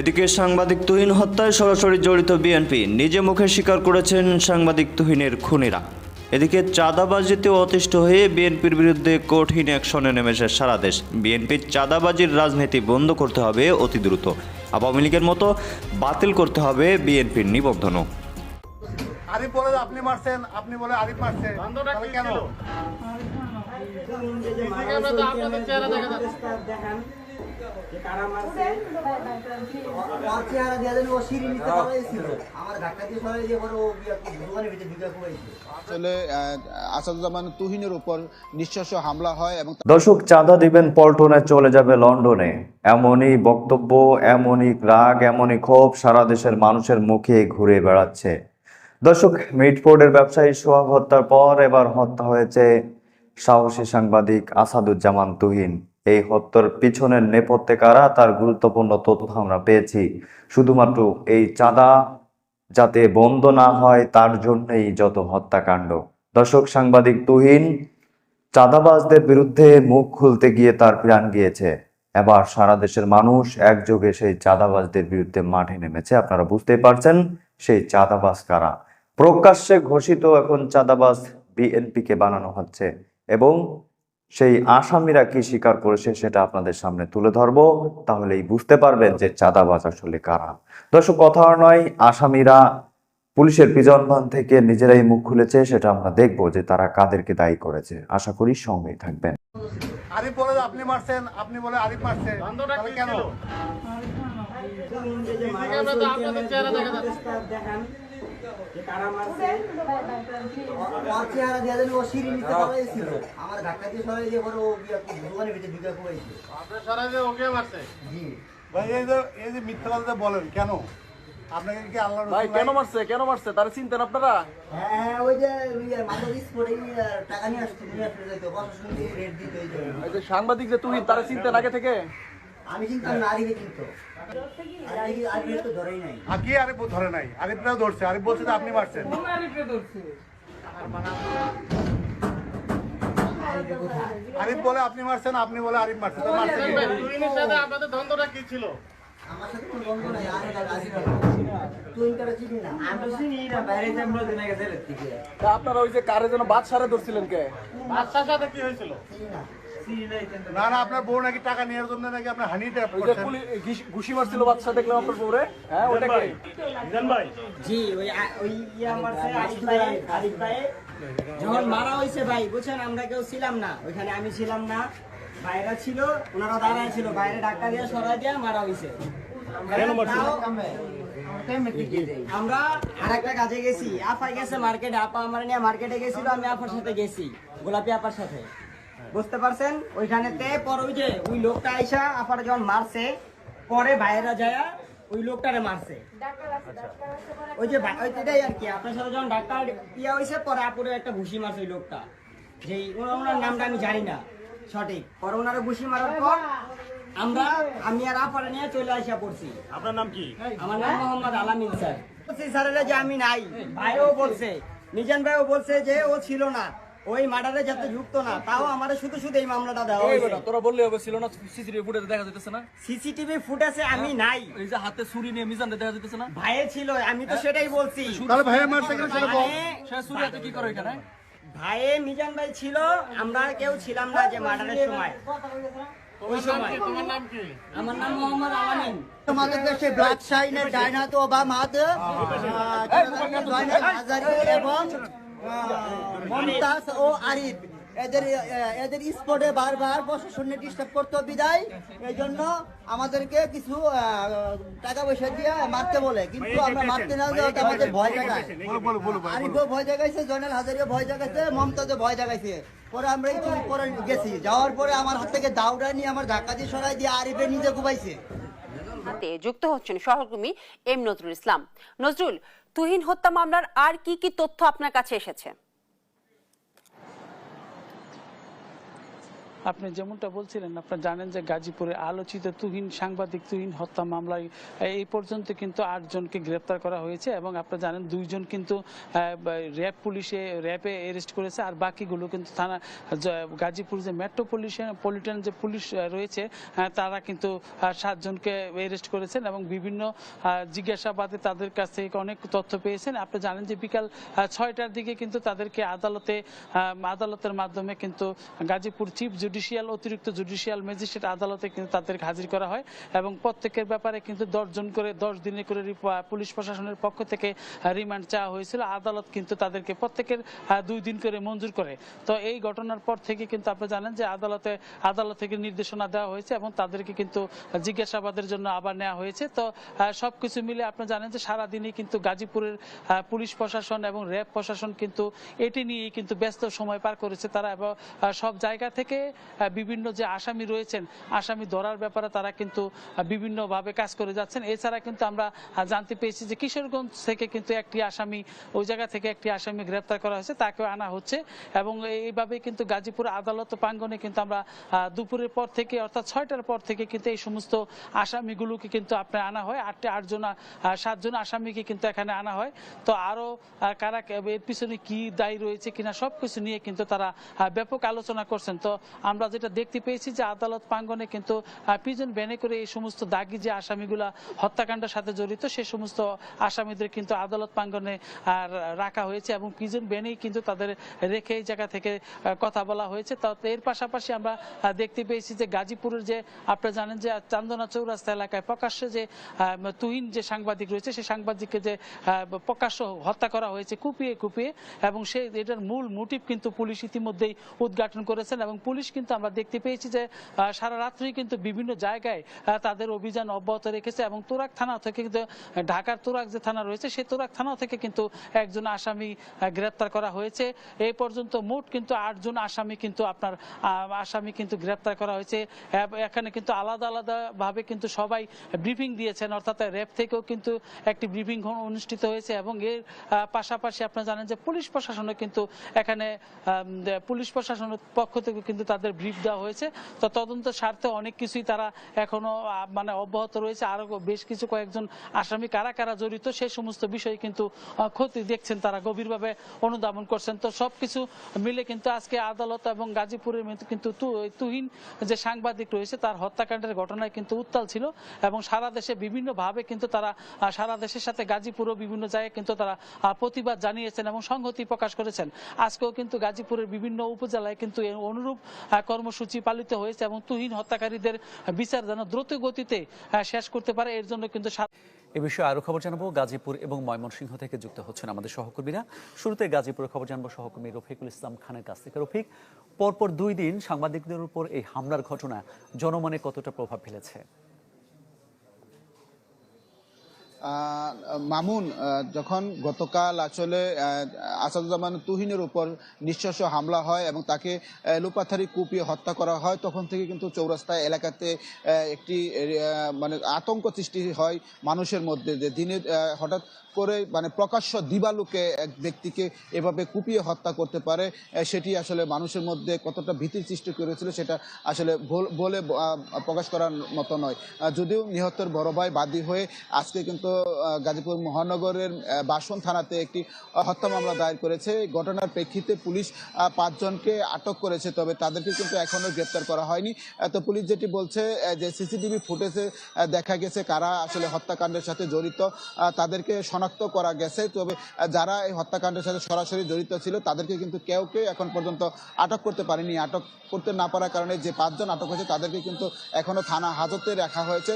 এদিকে সাংবাদিক তুহিন হত্যায় সরাসরি জড়িত বিএনপি নিজে মুখে স্বীকার করেছেন সাংবাদিক তুহিনের খুনিরা। এদিকে চাঁদাবাজিতে অতিষ্ঠ হয়ে বিএনপির বিরুদ্ধে কঠিন অ্যাকশনে নেমেছে সারা দেশ। বিএনপির চাঁদাবাজির রাজনীতি বন্ধ করতে হবে অতি দ্রুত। আওয়ামী লীগের মতো বাতিল করতে হবে বিএনপির নিবন্ধনও। আরিফ বলে আপনি মারছেন আপনি বলে আরিফ মারছে। কেন? দর্শক, চাঁদা দিবেন পল্টনে, চলে যাবে লন্ডনে। এমনই বক্তব্য, এমনই রাগ, এমনই ক্ষোভ সারা দেশের মানুষের মুখে ঘুরে বেড়াচ্ছে। দর্শক মিটফোর্ডের ব্যবসায়ী সোহাগ হত্যার পর এবার হত্যা হয়েছে সাহসী সাংবাদিক আসাদুজ্জামান তুহিন। এই হত্যার পিছনের নেপথ্যে কারা তার গুরুত্বপূর্ণ তথ্য আমরা পেয়েছি। শুধুমাত্র এই চাঁদা যাতে বন্ধ না হয়, তার জন্যই যত হত্যাকাণ্ড। দর্শক, সাংবাদিক তুহিন, চাঁদাবাজদের বিরুদ্ধে মুখ খুলতে গিয়ে তার প্রাণ গিয়েছে। এবার সারা দেশের মানুষ একযোগে সেই চাঁদাবাজদের বিরুদ্ধে মাঠে নেমেছে। আপনারা বুঝতেই পারছেন সেই চাঁদাবাজ কারা। প্রকাশ্যে ঘোষিত এখন চাঁদাবাজ বিএনপিকে বানানো হচ্ছে এবং সেই আসামিরা কি স্বীকার করেছে সেটা আপনাদের সামনে তুলে ধরবো তাহলেই বুঝতে পারবেন যে চাঁদাবাজ আসলে কারা দর্শক কথা নয় আসামিরা পুলিশের পিজন ভান থেকে নিজেরাই মুখ খুলেছে সেটা আমরা দেখব যে তারা কাদেরকে দায়ী করেছে আশা করি সঙ্গেই থাকবেন আরিফ বলে আপনি মারছেন আপনি বলে আরিফ মারছে তাহলে কেন দিয়ে ও সরাই দিয়ে। জি। ভাই এই যে এই যে মিথ্যা কথা বলেন কেন? আপনাকে কি আল্লাহ ভাই কেন মারছে? কেন মারছে? তারা চিনতেন আপনারা? হ্যাঁ, হ্যাঁ, ওই যে টাকা নিয়ে আসছে নিয়ে রেট দিত যে। সাংবাদিক যে তুই তারা চিনতেন আগে থেকে? আমি কিন্তু নারীকে কিন্তু। আজকে আজকে তো ধরেই নাই। আগে আরিফ ধরে নাই? আরিফরাও ধরছে আরিফ বলছে যে আপনি মারছেন। আরিফ বলে আপনি মারছেন আপনি বলে আরিফ মারছেন তো মারছে কে? আমার সাথে কোনো বন্ধু নাই আমি আজকে তুই তারা চিনি না? আমি চিনি না বাইরে যাব দিনে গেছে তা আপনারা ওই যে কারে যেন বাদশারে ধরছিলেন কে? চিনি না। না না আপনার বউ নাকি টাকা নেওয়ার জন্য নাকি আপনার হানি ট্যাপ করছেন? ঘুষি মারছিল বাদশা দেখলাম আপনার পরে হ্যাঁ ওটা কি? জি ওই ওই ইয়া মারছে আরিফ ভাই আরিফ ভাই যখন মারা হয়েছে ভাই বুঝছেন আমরা কেউ ছিলাম না। ওইখানে আমি ছিলাম না বাইরে ছিল ওনারা দাঁড়ায় ছিল বাইরে ডাক্তার দিয়ে সরাই দিয়ে মারা হয়েছে। আমরা আর একটা কাজে গেছি। আপা গেছে মার্কেটে আপা আমার নিয়ে মার্কেটে গেছিল আমি আপার সাথে গেছি গোলাপি আপার সাথে। বুঝতে পারছেন? ওইখানেতে পর ওই যে ওই লোকটা আইসা আপার যখন মারছে পরে বাইরে যায় ওই লোকটারে মারছে। ওই যে ভা- ওই এটাই আর কি। আপনার সাথে যখন ডাক্তার ইয়া হয়েছে পরে আপুরে একটা ঘুষি মারছে ওই লোকটা। যেই ওনার নামটা আমি জানি না সঠিক। পরে ওনারা ঘুষি মারার পর আমরা আমি আর আপারে নিয়ে চলে আসা পড়ছি। আপনার নাম কি? আমার নাম মোহাম্মদ আলামিন স্যার। বলছি স্যারেরা যে আমি নাই। ভাইও বলছে। মিজান ভাইও বলছে যে ও ছিল না। ওই মার্ডারে যাতে যুক্ত না তাও আমাদের শুধু শুধু এই মামলাটা দেওয়া হয়েছে। তোরা বললে হবে ছিল না সিসিটিভি ফুটেজে দেখা যাইতেছে না? সিসিটিভি ফুটেজে আমি নাই। এই যে হাতে ছুরি নিয়ে মিজান দেখা যাইতেছে না? ভাইয়ে ছিল আমি তো সেটাই বলছি। তাহলে ভাইয়া মারছে কেন সেটা বল সে ছুরি হাতে কি করে এখানে? ভাইয়ে মিজান ভাই ছিল আমরা কেউ ছিলাম না যে মার্ডারের সময়। ওই সময়। আমার নাম মোহাম্মদ আলামিন। আমাদের দেশে ব্লাড শাইনের ডাইনাত ওবামাদ হাজারি এবং মমতাজ ও আরিফ এদের এদের স্পটে বারবার প্রশাসনে ডিস্টার্ব করতে বিদায়। এই জন্য আমাদেরকে কিছু টাকা পয়সা দিয়ে মারতে বলে। কিন্তু আমরা মারতে না আমাদের ভয় দেখায়। আরিফও ভয় দেখাইছে জয়নাল হাজারিও ভয় দেখাইছে মমতাজও ভয় দেখাইছে। পরে আমরা একটু পরে গেছি। যাওয়ার পরে আমার হাত থেকে দাউডা নিয়ে আমার ধাক্কা দিয়ে সরাই দিয়ে আরিফে নিজে ঘুমাইছে। হাতে যুক্ত হচ্ছেন সহকর্মী এম নজরুল ইসলাম। নজরুল তুহিন হত্যা মামলার আর কি কি তথ্য আপনার কাছে এসেছে? আপনি যেমনটা বলছিলেন, আপনারা জানেন যে গাজীপুরে আলোচিত তুহিন সাংবাদিক তুহিন হত্যা মামলায় এই পর্যন্ত কিন্তু আটজনকে গ্রেপ্তার করা হয়েছে এবং আপনারা জানেন দুইজন কিন্তু র্যাব পুলিশে, র্যাবে অ্যারেস্ট করেছে আর বাকিগুলো কিন্তু থানা গাজীপুর যে মেট্রোপলিশন, পলিটন যে পুলিশ রয়েছে তারা কিন্তু সাতজনকে অ্যারেস্ট করেছেন এবং বিভিন্ন জিজ্ঞাসাবাদে তাদের কাছ থেকে অনেক তথ্য পেয়েছেন। আপনি জানেন যে বিকাল ছয়টার দিকে কিন্তু তাদেরকে আদালতে আদালতের মাধ্যমে কিন্তু গাজীপুর চিফ জুডিশিয়াল অতিরিক্ত জুডিশিয়াল ম্যাজিস্ট্রেট আদালতে কিন্তু তাদেরকে হাজির করা হয় এবং প্রত্যেকের ব্যাপারে কিন্তু দশজন করে, দশ দিনে করে পুলিশ প্রশাসনের পক্ষ থেকে রিমান্ড চাওয়া হয়েছিল। আদালত কিন্তু তাদেরকে প্রত্যেকের দুই দিন করে মঞ্জুর করে। তো এই ঘটনার পর থেকে কিন্তু আপনি জানেন যে আদালতে, আদালত থেকে নির্দেশনা দেওয়া হয়েছে এবং তাদেরকে কিন্তু জিজ্ঞাসাবাদের জন্য আবার নেওয়া হয়েছে। তো সব কিছু মিলে আপনি জানেন যে সারাদিনই কিন্তু গাজীপুরের পুলিশ প্রশাসন এবং র্যাব প্রশাসন কিন্তু এটি নিয়েই কিন্তু ব্যস্ত সময় পার করেছে তারা এবং সব জায়গা থেকে বিভিন্ন যে আসামি রয়েছেন আসামি ধরার ব্যাপারে তারা কিন্তু বিভিন্নভাবে কাজ করে যাচ্ছেন। এছাড়া কিন্তু আমরা জানতে পেরেছি যে কিশোরগঞ্জ থেকে কিন্তু একটি আসামি ওই জায়গা থেকে একটি আসামি গ্রেপ্তার করা হয়েছে তাকেও আনা হচ্ছে। এবং এইভাবে কিন্তু গাজীপুর আদালত প্রাঙ্গনে কিন্তু আমরা দুপুরের পর থেকে অর্থাৎ ছয়টার পর থেকে কিন্তু এই সমস্ত আসামিগুলোকে কিন্তু আপনার আনা হয়। আটটি আটজন সাতজন আসামিকে কিন্তু এখানে আনা হয়। তো আরও আহ, কারা এর পিছনে কি দায়ী রয়েছে কিনা সবকিছু নিয়ে কিন্তু তারা ব্যাপক আলোচনা করছেন। তো আমরা যেটা দেখতে পেয়েছি যে আদালত প্রাঙ্গনে কিন্তু পিজন ভ্যানে করে এই সমস্ত দাগি যে আসামিগুলা হত্যাকাণ্ডের সাথে জড়িত সে সমস্ত আসামিদের কিন্তু আদালত প্রাঙ্গনে আহ, রাখা হয়েছে এবং পিজন ভ্যানেই কিন্তু তাদের রেখে এই জায়গা থেকে কথা বলা হয়েছে। এর পাশাপাশি আমরা দেখতে পেয়েছি যে গাজীপুরের যে আপনারা জানেন যে চান্দনা চৌরাস্তা এলাকায় প্রকাশ্যে যে তুহিন যে সাংবাদিক রয়েছে সেই সাংবাদিককে যে প্রকাশ্য হত্যা করা হয়েছে কুপিয়ে কুপিয়ে এবং সে এটার মূল মোটিভ কিন্তু পুলিশ ইতিমধ্যেই উদ্ঘাটন করেছেন এবং পুলিশ কিন্তু আমরা দেখতে পেয়েছি যে সারা রাত্রি কিন্তু বিভিন্ন জায়গায় তাদের অভিযান অব্যাহত রেখেছে এবং তোরাক থানা থেকে কিন্তু ঢাকার তোরাক যে থানা রয়েছে, সেই তোরাক থানা থেকে কিন্তু একজন আসামি গ্রেপ্তার করা হয়েছে। এই পর্যন্ত মোট কিন্তু আটজন আসামি কিন্তু আপনার আসামি কিন্তু গ্রেপ্তার করা হয়েছে। এখানে কিন্তু আলাদা আলাদা ভাবে কিন্তু সবাই ব্রিফিং দিয়েছেন, অর্থাৎ র্যাব থেকেও কিন্তু একটি ব্রিফিং অনুষ্ঠিত হয়েছে এবং এর পাশাপাশি আপনারা জানেন যে পুলিশ প্রশাসনও কিন্তু এখানে পুলিশ প্রশাসনের পক্ষ থেকে কিন্তু তাদের ব্রিফ দেওয়া হয়েছে। তো তদন্ত স্বার্থে অনেক কিছুই তারা এখনও মানে অব্যাহত রয়েছে। আরও বেশ কিছু কয়েকজন আসামি কারা কারা জড়িত সেই সমস্ত বিষয় কিন্তু ক্ষতি দেখছেন তারা, গভীরভাবে অনুধাবন করছেন। তো সবকিছু মিলে কিন্তু আজকে আদালত এবং গাজীপুরের কিন্তু তুহিন যে সাংবাদিক রয়েছে, তার হত্যাকাণ্ডের ঘটনায় কিন্তু উত্তাল ছিল এবং সারা দেশে বিভিন্ন ভাবে কিন্তু তারা সারা দেশের সাথে গাজীপুরও বিভিন্ন জায়গায় কিন্তু তারা প্রতিবাদ জানিয়েছেন এবং সংহতি প্রকাশ করেছেন। আজকেও কিন্তু গাজীপুরের বিভিন্ন উপজেলায় কিন্তু অনুরূপ কর্মসূচি পালিত হয়েছে এবং তুহিন হত্যাকারীদের বিচার যেন দ্রুত গতিতে শেষ করতে পারে, এর জন্য কিন্তু এ বিষয়ে আরও খবর জানাব। গাজীপুর এবং ময়মনসিংহ থেকে যুক্ত হচ্ছেন আমাদের সহকর্মীরা। শুরুতে গাজীপুরের খবর জানব সহকর্মী রফিকুল ইসলাম খানের কাছ থেকে। রফিক, পরপর দুই দিন সাংবাদিকদের উপর এই হামলার ঘটনা জনমনে কতটা প্রভাব ফেলেছে? মামুন যখন গতকাল আসলে আসাদুজ্জামান তুহিনের উপর নিঃশ্বাস হামলা হয় এবং তাকে লোপাথারি কুপিয়ে হত্যা করা হয়, তখন থেকে কিন্তু চৌরাস্তায় এলাকাতে একটি মানে আতঙ্ক সৃষ্টি হয় মানুষের মধ্যে যে দিনে হঠাৎ করে মানে প্রকাশ্য দিবালুকে এক ব্যক্তিকে এভাবে কুপিয়ে হত্যা করতে পারে সেটি আসলে মানুষের মধ্যে কতটা ভীতির সৃষ্টি করেছিল সেটা আসলে বলে প্রকাশ করার মতো নয়। যদিও নিহতের বড় ভাই বাদী হয়ে আজকে কিন্তু গাজীপুর মহানগরের বাসন থানাতে একটি হত্যা মামলা দায়ের করেছে। ঘটনার প্রেক্ষিতে পুলিশ পাঁচজনকে আটক করেছে, তবে তাদেরকে কিন্তু এখনও গ্রেপ্তার করা হয়নি। তো পুলিশ যেটি বলছে যে সিসিটিভি ফুটেজে দেখা গেছে কারা আসলে হত্যাকাণ্ডের সাথে জড়িত তাদেরকে শনাক্ত করা গেছে। তবে যারা এই হত্যাকাণ্ডের সাথে সরাসরি জড়িত ছিল, তাদেরকে কিন্তু কেউ কেউ এখন পর্যন্ত আটক করতে পারেনি। আটক করতে না পারার কারণে যে পাঁচজন আটক হয়েছে, তাদেরকে কিন্তু এখনও থানা হাজতে রাখা হয়েছে।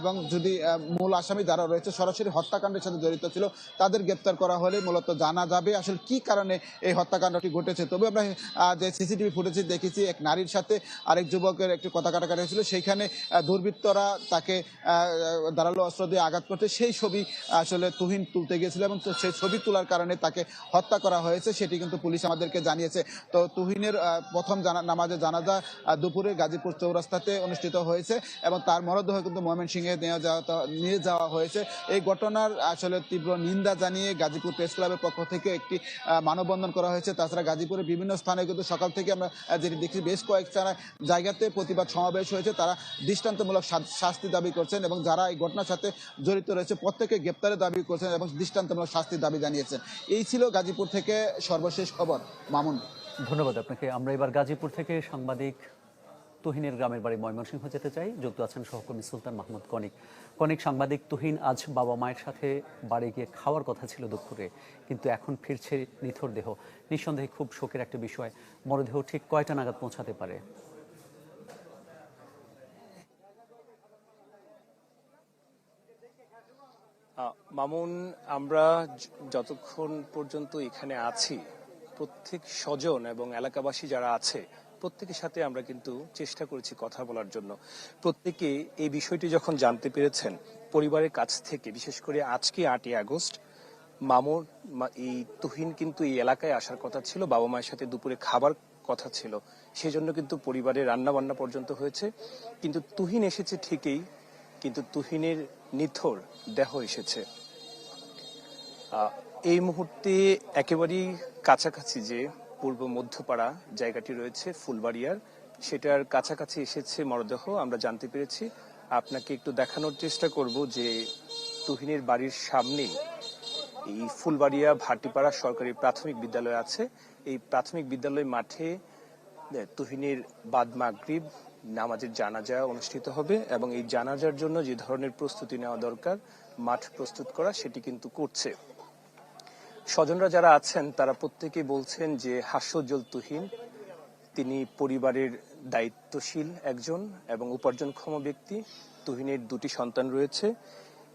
এবং যদি মূল আসামি যারা রয়েছে, সরাসরি হত্যাকাণ্ডের সাথে জড়িত ছিল, তাদের গ্রেপ্তার করা হলে মূলত জানা যাবে আসলে কি কারণে এই হত্যাকাণ্ডটি ঘটেছে। তবে আমরা যে সিসিটিভি ফুটেজে দেখেছি, এক নারীর সাথে আরেক যুবকের একটি কথা কাটাকাটি হয়েছিল। সেইখানে দুর্বৃত্তরা তাকে ধারালো অস্ত্র দিয়ে আঘাত করতে সেই ছবি আসলে তুহিন তুলতে গিয়েছিল এবং সেই ছবি তোলার কারণে তাকে হত্যা করা হয়েছে, সেটি কিন্তু পুলিশ আমাদেরকে জানিয়েছে। তো তুহিনের প্রথম নামাজে জানাজা দুপুরে গাজীপুর চৌরাস্তাতে অনুষ্ঠিত হয়েছে এবং তার মরদেহ কিন্তু ময়মনসিংহে নিয়ে যাওয়া নিয়ে যাওয়া হয়েছে। এই ঘটনার আসলে তীব্র নিন্দা জানিয়ে গাজীপুর প্রেস ক্লাবের পক্ষ থেকে একটি মানববন্ধন করা হয়েছে। তাছাড়া গাজীপুরের বিভিন্ন স্থানে কিন্তু সকাল থেকে আমরা যেটি দেখছি, বেশ কয়েক জায়গায়- জায়গাতে প্রতিবাদ সমাবেশ হয়েছে। তারা দৃষ্টান্তমূলক শাস্তি দাবি করছেন এবং যারা এই ঘটনার সাথে জড়িত রয়েছে প্রত্যেকে গ্রেপ্তারের দাবি করছেন এবং দৃষ্টান্তমূলক শাস্তির দাবি জানিয়েছেন এই ছিল গাজীপুর থেকে সর্বশেষ খবর। মামুন। ধন্যবাদ আপনাকে। আমরা এবার গাজীপুর থেকে সাংবাদিক তুহিনের গ্রামের বাড়ি ময়মনসিংহ যেতে চাই। যুক্ত আছেন সহকর্মী সুলতান মাহমুদ কনিক কনিক সাংবাদিক তুহিন, আজ বাবা মায়ের সাথে বাড়ি গিয়ে খাওয়ার কথা ছিল দুপুরে, কিন্তু এখন ফিরছে নিথর দেহ। নিঃসন্দেহে খুব শোকের একটা বিষয়। মরদেহ ঠিক কয়টা নাগাদ পৌঁছাতে পারে? মামুন, আমরা যতক্ষণ পর্যন্ত এখানে আছি, প্রত্যেক স্বজন এবং এলাকাবাসী যারা আছে, প্রত্যেকের সাথে আমরা কিন্তু চেষ্টা করেছি কথা বলার জন্য। প্রত্যেকে এই বিষয়টি যখন জানতে পেরেছেন, পরিবারের কাছ থেকে, বিশেষ করে আজকে আটই আগস্ট, মামুন এই তুহিন কিন্তু এই এলাকায় আসার কথা ছিল, বাবা মায়ের সাথে দুপুরে খাবার কথা ছিল। সেই জন্য কিন্তু পরিবারে রান্না বান্না পর্যন্ত হয়েছে। কিন্তু তুহিন এসেছে ঠিকই, কিন্তু তুহিনের নিথর দেহ এসেছে। এই মুহূর্তে একেবারেই কাছাকাছি যে পূর্ব মধ্যপাড়া জায়গাটি রয়েছে, ফুলবাড়িয়ার, সেটার কাছাকাছি এসেছে মরদেহ, আমরা জানতে পেরেছি। আপনাকে একটু দেখানোর চেষ্টা করব যে তুহিনের বাড়ির সামনেই এই ফুলবাড়িয়া ভাটিপাড়া সরকারি প্রাথমিক বিদ্যালয় আছে। এই প্রাথমিক বিদ্যালয় মাঠে তুহিনের বাদ মাগরিব নামাজের জানাজা অনুষ্ঠিত হবে এবং এই জানাজার জন্য যে ধরনের প্রস্তুতি নেওয়া দরকার, মাঠ প্রস্তুত করা, সেটি কিন্তু করছে। স্বজনরা যারা আছেন, তারা প্রত্যেকে বলছেন যে হাস্যোজ্জ্বল তুহিন তিনি পরিবারের দায়িত্বশীল একজন এবং উপার্জনক্ষম ব্যক্তি। তুহিনের দুটি সন্তান রয়েছে।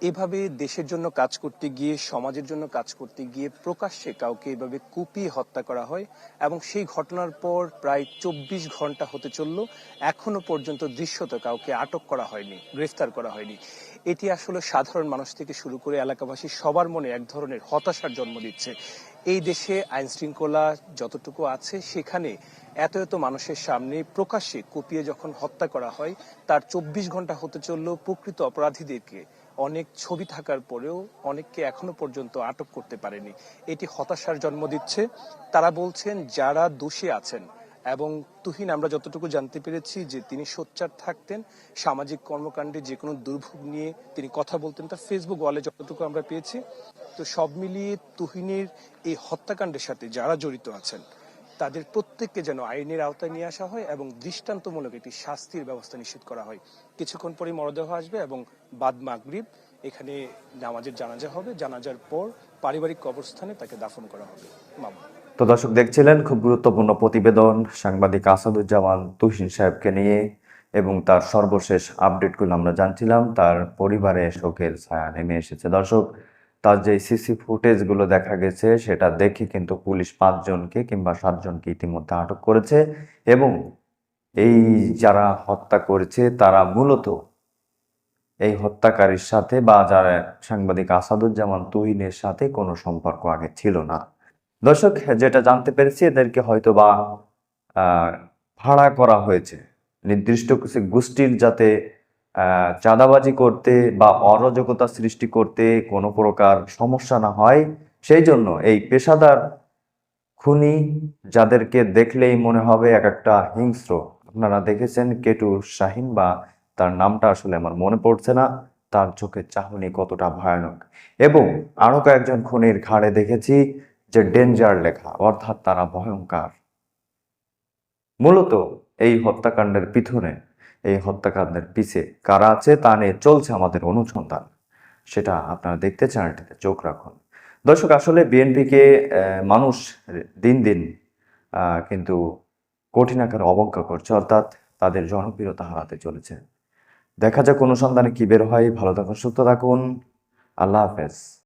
এভাবে দেশের জন্য কাজ করতে গিয়ে, সমাজের জন্য কাজ করতে গিয়ে প্রকাশ্যে কাউকে এভাবে কুপিয়ে হত্যা করা হয় এবং সেই ঘটনার পর প্রায় চব্বিশ ঘণ্টা হতে চলল। এখনও পর্যন্ত দৃশ্যত কাউকে আটক করা হয়নি, গ্রেফতার করা হয়নি। এটি আসলে সাধারণ মানুষ থেকে শুরু করে এলাকাবাসী সবার মনে এক ধরনের হতাশার জন্ম দিচ্ছে। এই দেশে আইন শৃঙ্খলা যতটুকু আছে, সেখানে এত এত মানুষের সামনে প্রকাশ্যে কুপিয়ে যখন হত্যা করা হয়, তার চব্বিশ ঘণ্টা হতে চলল প্রকৃত অপরাধীদেরকে অনেক ছবি থাকার পরেও অনেককে এখনও পর্যন্ত আটক করতে পারেনি। এটি হতাশার জন্ম দিচ্ছে। তারা বলছেন, যারা দোষী আছেন এবং তুহিন, আমরা যতটুকু জানতে পেরেছি যে তিনি সোচ্চার থাকতেন, সামাজিক কর্মকাণ্ডে যে কোনো দুর্ভোগ নিয়ে তিনি কথা বলতেন, তার ফেসবুক ওয়ালে যতটুকু আমরা পেয়েছি। তো সব মিলিয়ে তুহিনের এই হত্যাকাণ্ডের সাথে যারা জড়িত আছেন, তাদের প্রত্যেককে যেন আইনের আওতায় নিয়ে আসা হয় এবং দৃষ্টান্তমূলক একটি শাস্তির ব্যবস্থা নিশ্চিত করা হয়। কিছুক্ষণ পরে মরদেহ আসবে এবং বাদ মাগরিব, এখানে নামাজের জানাজা হবে। জানাজার পর পারিবারিক কবরস্থানে তাকে দাফন করা হবে। মামা। তো দর্শক দেখছিলেন, খুব গুরুত্বপূর্ণ প্রতিবেদন সাংবাদিক আসাদুজ্জামান তুহিন সাহেবকে নিয়ে এবং তার সর্বশেষ আপডেটগুলো আমরা জানছিলাম। তার পরিবারে শোকের ছায়া নেমে এসেছে। দর্শক, তার যে সিসি ফুটেজগুলো দেখা গেছে, সেটা দেখে কিন্তু পুলিশ পাঁচজনকে কিংবা সাতজনকে ইতিমধ্যে আটক করেছে এবং এই যারা হত্যা করেছে, তারা মূলত এই হত্যাকারীর সাথে বা যারা সাংবাদিক আসাদুজ্জামান তুহিনের সাথে কোনো সম্পর্ক আগে ছিল না। দর্শক, যেটা জানতে পেরেছি, এদেরকে হয়তো বা ভাড়া করা হয়েছে। নির্দিষ্ট কিছু গোষ্ঠীর যাতে চাঁদাবাজি করতে বা অরাজকতা সৃষ্টি করতে কোনো প্রকার সমস্যা না হয়, সেই জন্য এই পেশাদার খুনি যাদেরকে দেখলেই মনে হবে এক একটা হিংস্র। আপনারা দেখেছেন কেটু শাহিন বা তার নামটা আসলে আমার মনে পড়ছে না, তার চোখের চাহনি কতটা ভয়ানক। এবং আরও কয়েকজন খুনির ঘাড়ে দেখেছি যে ডেঞ্জার লেখা, অর্থাৎ তারা ভয়ঙ্কর মূলত এই হত্যাকাণ্ডের পিছনে, এই হত্যাকাণ্ডের পিছে কারা আছে তা নিয়ে চলছে আমাদের অনুসন্ধান। সেটা আপনারা দেখতে চ্যানেলটিতে চোখ রাখুন। দর্শক, আসলে বিএনপিকে মানুষ দিন দিন কিন্তু কঠিন আকারে অবজ্ঞা করছে, অর্থাৎ তাদের জনপ্রিয়তা হারাতে চলেছে। দেখা যাক অনুসন্ধানে কি বের হয়। ভালো থাকুন, সুস্থ থাকুন। আল্লাহ হাফেজ।